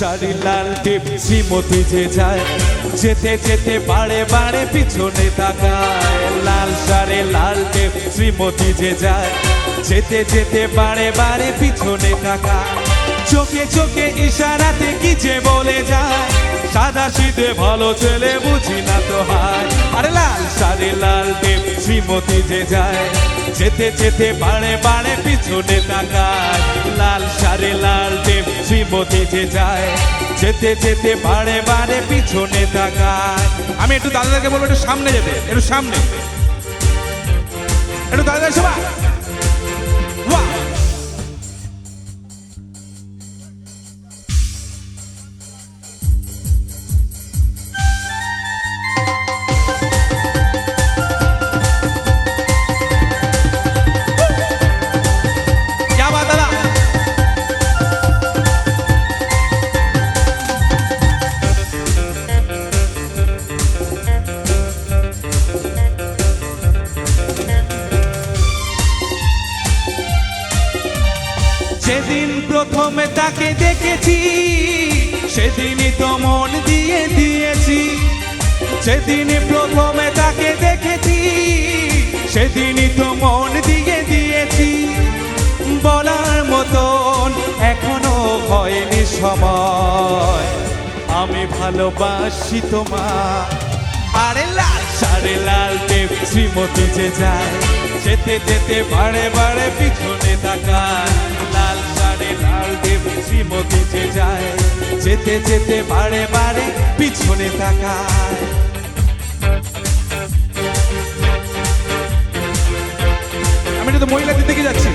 শাড়ি, লাল টিপ, শ্রীমতী যে যায়, যেতে যেতে বাড়ে বাড়ে পিছনে তাকায়। লাল শাড়ি, লাল টিপ, শ্রীমতী যে যায়, যেতে যেতে বাড়ে বাড়ে পিছনে তাকায়। চোখে চোখে ইশারাতে কি যে বলে যায়, সাদা শীতে ভালো ছেলে বুঝি না তো হায়। আরে লাল শাড়ি, লাল টিপ, শ্রীমতী যে যায়, যেতে যেতে বাড়ে বাড়ে পিছনে তাকায়। লাল, সারে লাল শ্রীমতী যে যায়, যেতে যেতে বারে বারে পিছনে তাকায়। আমি একটু দাদাকে বলব, একটু সামনে যেতে, একটু সামনে। একটু দাদা সবাই যেদিন প্রথমে তাকে দেখেছি, সেদিনই তো মন দিয়ে দিয়েছি। যেদিন প্রথমে তাকে দেখেছি, সেদিনই তো মন দিয়ে দিয়েছি। বলার মতন এখনও হয়নি সময়। আমি ভালোবাসি তোমার আরে লাল, সারে লাল দেব শ্রীমতী যে যায়, যেতে যেতে বারে বারে পিছনে তাকায়। যেতে যেতে বারে বারে পিছনে তাকায় আমি তো মহিলাদের দিকে যাচ্ছি।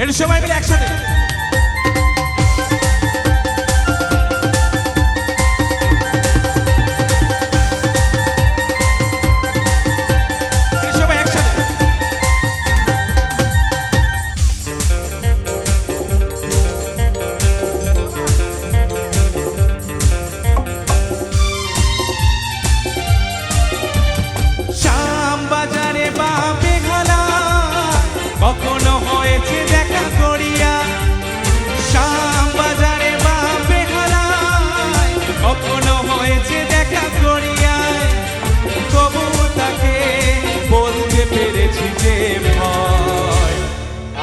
এটা সবাই মিলে একসাথে।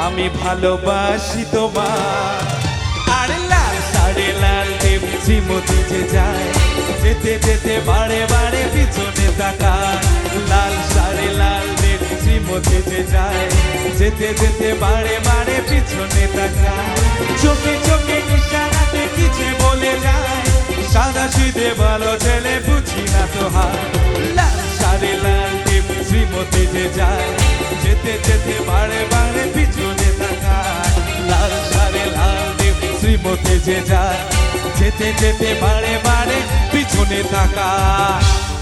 আমি ভালোবাসি তোমার লাল সাড়ে লাল শ্রীমতী যে যায়, যেতে যেতে পিছনে লাল সাড়ে লাল শ্রীমতী যে যায়, যেতে যেতে পিছনে চোখে চোখে কিছু বলে যায়, সাদা শীতে ভালো ছেলে বুঝি না তো হার লাল সাড়ে লাল দেব শ্রীমতী যে যায়, যেতে যেতে বারে বারে যায় যেতে যেতে বাড়ে বাড়ে পিছনে তাকায়।